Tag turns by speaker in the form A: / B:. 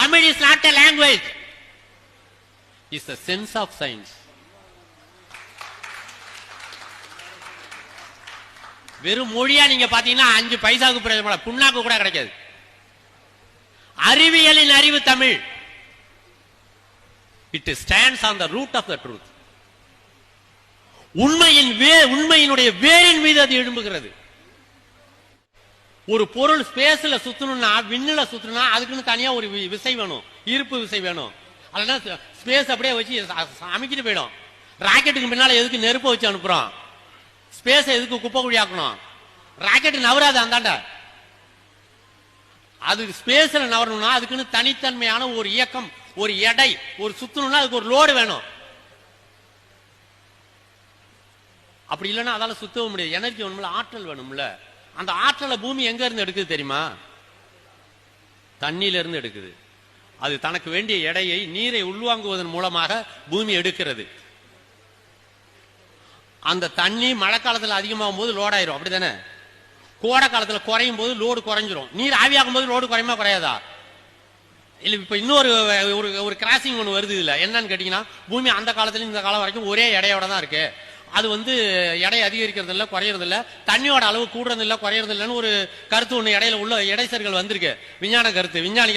A: Tamil is not a language is a sense of science வெறும் மொழியா நீங்க பாத்தீங்கன்னா அஞ்சு பைசாவுக்கு புண்ணாக்கு கூட கிடைக்காது. அறிவியலின் அறிவு Tamil. It stands on the root of the truth உண்மையின் வே உண்மையினுடைய வேரின் மீது அது எழும்புகிறது. ஒரு பொருள் ஸ்பேஸ்ல சுத்தணும்னா விண்ணில சுத்தணும்னா அதுக்குன்னு தனியா ஒரு வி- விசை வேணும். ஈர்ப்பு விசை வேணும். அதனால ஸ்பேஸ் அப்படியே வச்சு அமைக்கிட்டு போயிடும். ராக்கெட்டுக்கு பின்னால எதுக்கு நெருப்பு வச்சு அனுப்புறோம்? ஸ்பேஸ் எதுக்கு குப்பை குழியாக்கணும் ராக்கெட் நவராது அந்தாண்ட. அது ஸ்பேஸ்ல நவரணும்னா அதுக்குன்னு தனித்தன்மையான ஒரு இயக்கம் ஒரு எடை ஒரு சுத்தணும்னா அதுக்கு ஒரு லோடு வேணும். அப்படி இல்லைன்னா அதால சுத்தவும் முடியாது. எனர்ஜி வேணும்ல ஆற்றல் வேணும்ல. அந்த ஆற்றலை பூமி எங்க இருந்து எடுக்குது தெரியுமா? தண்ணியில இருந்து எடுக்குது. அது தனக்கு வேண்டிய எடையை நீரை உள்வாங்குவதன் மூலமாக பூமி எடுக்கிறது. அந்த தண்ணி மழை காலத்தில் அதிகமாகும் போது லோட் ஆயிரும். அப்படிதானே? கோடை காலத்தில் குறையும் போது லோடு குறைஞ்சிரும். நீர் ஆவியாகும் போது லோடு குறையுமா குறையாதா? இல்லை இப்போ இன்னொரு ஒரு ஒரு கிராசிங் ஒன்று வருது இதில். என்னன்னு கேட்டீங்கன்னா பூமி அந்த காலத்துல இந்த காலம் வரைக்கும் ஒரே எடையோட தான் இருக்கு. அது வந்து எடை அதிகரிக்கிறது இல்லை குறையறது இல்லை தண்ணியோட அளவு கூடுறது இல்ல குறையறது இல்லைன்னு ஒரு கருத்து ஒண்ணு இடையில உள்ள இடைசர்கள் வந்திருக்கு. விஞ்ஞான கருத்து விஞ்ஞானிகள்